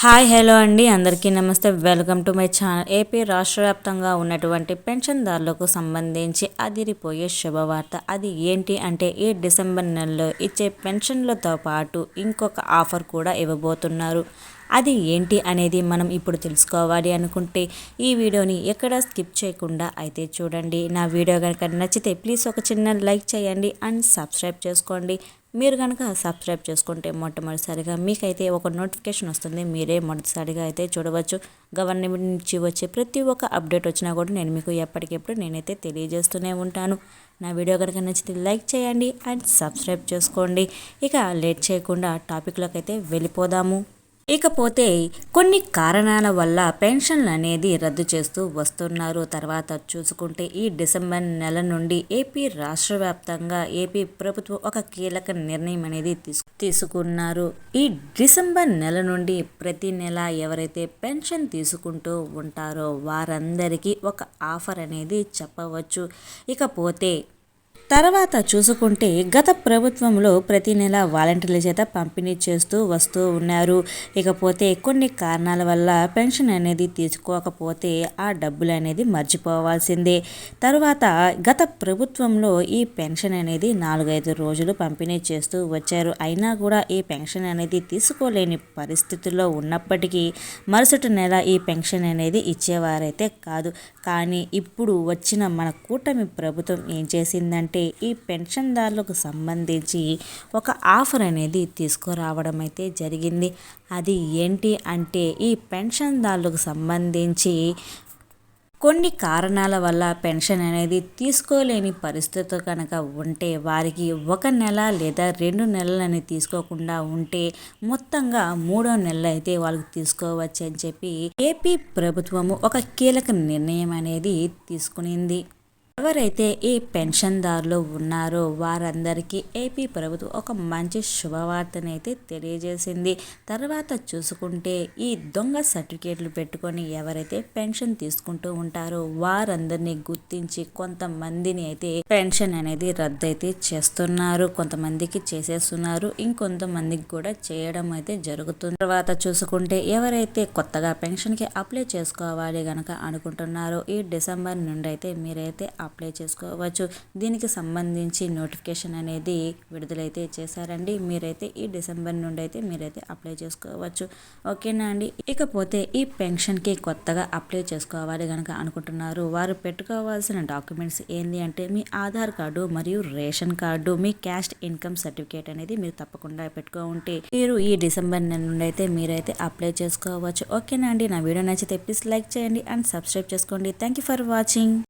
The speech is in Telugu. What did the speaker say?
హాయ్ హలో అండి. అందరికీ నమస్తే. Welcome to my channel. AP రాష్ట్ర వ్యాప్తంగా ఉన్నటువంటి పెన్షన్దారులకు సంబంధించి అదిరిపోయే శుభవార్త అది ఏంటి అంటే ఈ డిసెంబర్ నెలలో ఇచ్చే పెన్షన్లతో పాటు ఇంకొక ఆఫర్ కూడా ఇవ్వబోతున్నారు. అది ఏంటి అనేది మనం ఇప్పుడు తెలుసుకోవాలి అనుకుంటే ఈ వీడియోని ఎక్కడ స్కిప్ చేయకుండా అయితే చూడండి. నా వీడియో కనుక నచ్చితే ప్లీజ్ ఒక చిన్న లైక్ చేయండి అండ్ సబ్స్క్రైబ్ చేసుకోండి. మీరు కనుక సబ్స్క్రైబ్ చేసుకుంటే మొట్టమొదటిసారిగా మీకైతే ఒక నోటిఫికేషన్ వస్తుంది. మీరే మొదటిసారిగా అయితే చూడవచ్చు. గవర్నమెంట్ నుంచి వచ్చే ప్రతి ఒక్క అప్డేట్ వచ్చినా కూడా నేను మీకు ఎప్పటికెప్పుడు నేనైతే తెలియజేస్తూనే ఉంటాను. నా వీడియో కనుక నచ్చితే లైక్ చేయండి అండ్ సబ్స్క్రైబ్ చేసుకోండి. ఇక లేట్ చేయకుండా టాపిక్లోకి అయితే వెళ్ళిపోదాము. ఇకపోతే కొన్ని కారణాల వల్ల పెన్షన్లు అనేది రద్దు చేస్తూ వస్తున్నారు. తర్వాత చూసుకుంటే ఈ డిసెంబర్ నెల నుండి ఏపీ రాష్ట్ర వ్యాప్తంగా ఏపీ ప్రభుత్వం ఒక కీలక నిర్ణయం అనేది తీసుకున్నారు. ఈ డిసెంబర్ నెల నుండి ప్రతి నెల ఎవరైతే పెన్షన్ తీసుకుంటూ ఉంటారో వారందరికీ ఒక ఆఫర్ అనేది చెప్పవచ్చు. ఇకపోతే తర్వాత చూసుకుంటే గత ప్రభుత్వంలో ప్రతి నెల వాలంటీర్ల చేత పంపిణీ చేస్తూ వస్తూ ఉన్నారు. ఇకపోతే కొన్ని కారణాల వల్ల పెన్షన్ అనేది తీసుకోకపోతే ఆ డబ్బులు అనేది మర్చిపోవాల్సిందే. తర్వాత గత ప్రభుత్వంలో ఈ పెన్షన్ అనేది నాలుగైదు రోజులు పంపిణీ చేస్తూ వచ్చారు. అయినా కూడా ఈ పెన్షన్ అనేది తీసుకోలేని పరిస్థితుల్లో ఉన్నప్పటికీ మరుసటి నెల ఈ పెన్షన్ అనేది ఇచ్చేవారైతే కాదు. కానీ ఇప్పుడు వచ్చిన మన కూటమి ప్రభుత్వం ఏం చేసిందంటే అంటే ఈ పెన్షన్దారులకు సంబంధించి ఒక ఆఫర్ అనేది తీసుకురావడం అయితే జరిగింది. అది ఏంటి అంటే ఈ పెన్షన్దారులకు సంబంధించి కొన్ని కారణాల వల్ల పెన్షన్ అనేది తీసుకోలేని పరిస్థితి కనుక ఉంటే వారికి ఒక నెల లేదా రెండు నెలలని తీసుకోకుండా ఉంటే మొత్తంగా మూడో నెలలు అయితే వాళ్ళకి తీసుకోవచ్చు అని చెప్పి ఏపీ ప్రభుత్వము ఒక కీలక నిర్ణయం అనేది తీసుకునింది. ఎవరైతే ఈ పెన్షన్దారులు ఉన్నారో వారందరికీ ఏపీ ప్రభుత్వం ఒక మంచి శుభవార్తనైతే తెలియజేసింది. తర్వాత చూసుకుంటే ఈ దొంగ సర్టిఫికేట్లు పెట్టుకొని ఎవరైతే పెన్షన్ తీసుకుంటూ ఉంటారో వారందరినీ గుర్తించి కొంతమందిని అయితే పెన్షన్ అనేది రద్దయితే చేస్తున్నారు. కొంతమందికి చేసేస్తున్నారు. ఇంకొంతమందికి కూడా చేయడం అయితే జరుగుతుంది. తర్వాత చూసుకుంటే ఎవరైతే కొత్తగా పెన్షన్కి అప్లై చేసుకోవాలి గనక అనుకుంటున్నారో ఈ డిసెంబర్ నుండి అయితే మీరైతే అప్లై చేసుకోవచ్చు. దీనికి సంబంధించి నోటిఫికేషన్ అనేది విడుదలైతే చేశారండి. మీరైతే ఈ డిసెంబర్ నుండి అయితే మీరైతే అప్లై చేసుకోవచ్చు. ఓకేనా అండి? ఇకపోతే ఈ పెన్షన్కి కొత్తగా అప్లై చేసుకోవాలి కనుక అనుకుంటున్నారు. వారు పెట్టుకోవాల్సిన డాక్యుమెంట్స్ ఏంటి అంటే మీ ఆధార్ కార్డు మరియు రేషన్ కార్డు మీ క్యాస్ట్ ఇన్కమ్ సర్టిఫికేట్ అనేది మీరు తప్పకుండా పెట్టుకో ఉంటే మీరు ఈ డిసెంబర్ నెల నుండి అయితే మీరైతే అప్లై చేసుకోవచ్చు. ఓకేనా అండి? నా వీడియో నచ్చితే ప్లీజ్ లైక్ చేయండి అండ్ సబ్స్క్రైబ్ చేసుకోండి. Thank you for watching.